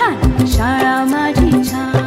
ছান সারা মাটি ছান